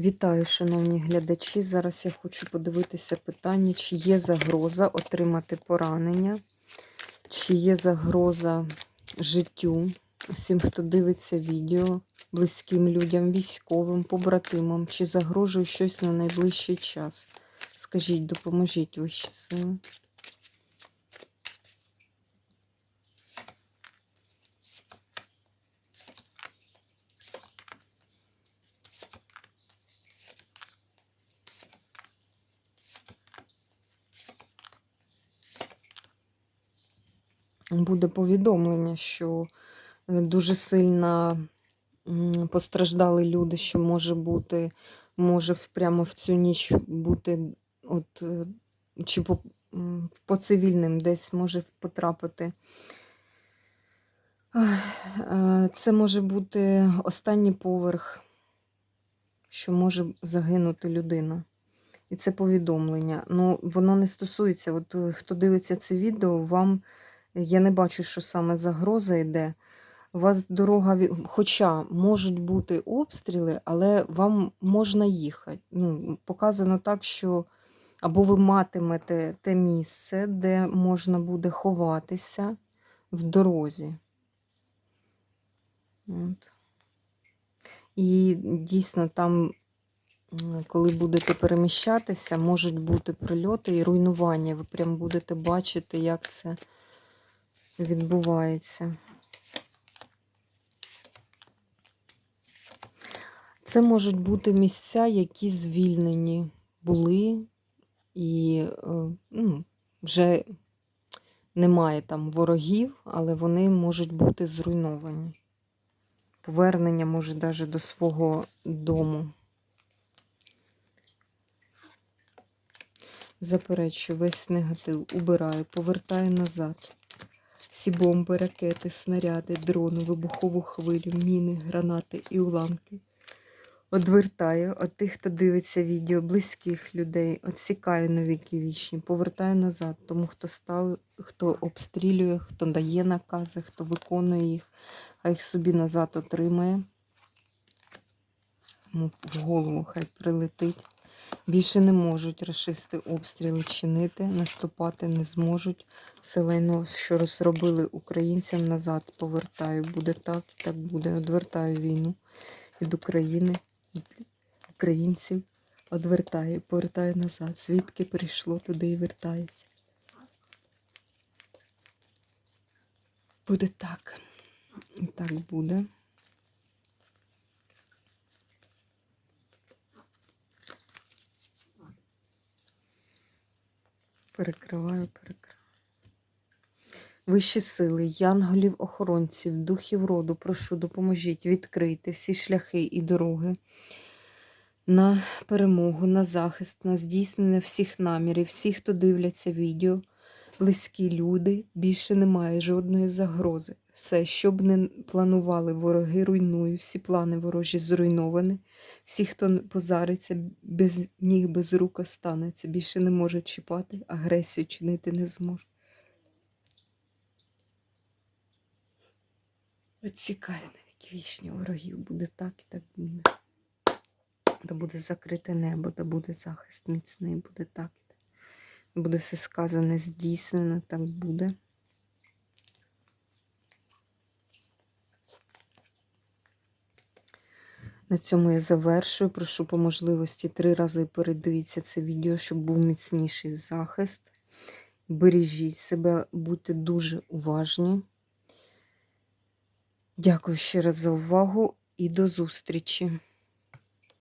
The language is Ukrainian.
Вітаю, шановні глядачі. Зараз я хочу подивитися питання, чи є загроза отримати поранення, чи є загроза життю усім, хто дивиться відео, близьким людям, військовим, побратимам, чи загрожує щось на найближчий час. Скажіть, допоможіть вищі сили. Буде повідомлення, що е, дуже сильно постраждали люди, що може бути, може прямо в цю ніч бути, от, е, чи по, по цивільним десь може потрапити. Е, Це може бути останній поверх, що може загинути людина. І це повідомлення. Ну, воно не стосується, от хто дивиться це відео, вам я не бачу, що саме загроза йде. У вас дорога, хоча можуть бути обстріли, але вам можна їхати. Ну, показано так, що або ви матимете те місце, де можна буде ховатися в дорозі. От. І дійсно там, коли будете переміщатися, можуть бути прильоти і руйнування. Ви прям будете бачити, як це відбувається. Це можуть бути місця, які звільнені були, і е, ну, вже немає там ворогів, але вони можуть бути зруйновані. Повернення може навіть до свого дому. Заперечую, весь негатив убираю, повертаю назад. Всі бомби, ракети, снаряди, дрони, вибухову хвилю, міни, гранати і уламки. Одвертаю від тих, хто дивиться відео, близьких людей, відсікаю на віки вічні, повертаю назад, тому хто став, хто обстрілює, хто дає накази, хто виконує їх, а їх собі назад отримає. В голову хай прилетить. Більше не можуть расисти обстріли чинити, наступати не зможуть. Все лайно, що розробили українцям назад, повертаю. Буде так і так буде. Одвертаю війну від України, від українців. Одвертаю, повертаю назад. Звідки прийшло, туди і вертається. Буде так. І так буде. Перекриваю, перекриваю. Вищі сили, янголів, охоронців, духів роду, прошу, допоможіть відкрити всі шляхи і дороги на перемогу, на захист, на здійснення всіх намірів, всі, хто дивляться відео, близькі люди, більше немає жодної загрози. Все, що б не планували вороги, руйную, всі плани ворожі зруйновані. Всі, хто позариться, без ніг, без рук останеться, більше не може чіпати, агресію чинити не зможе. Відсікає навіть вічні ворогів, буде так і так буде. Да буде закрите небо, да буде захист міцний, буде так. і так. Буде все сказане, здійснено, так буде. На цьому я завершую. Прошу по можливості три рази передивіться це відео, щоб був міцніший захист. Бережіть себе, будьте дуже уважні. Дякую ще раз за увагу і до зустрічі!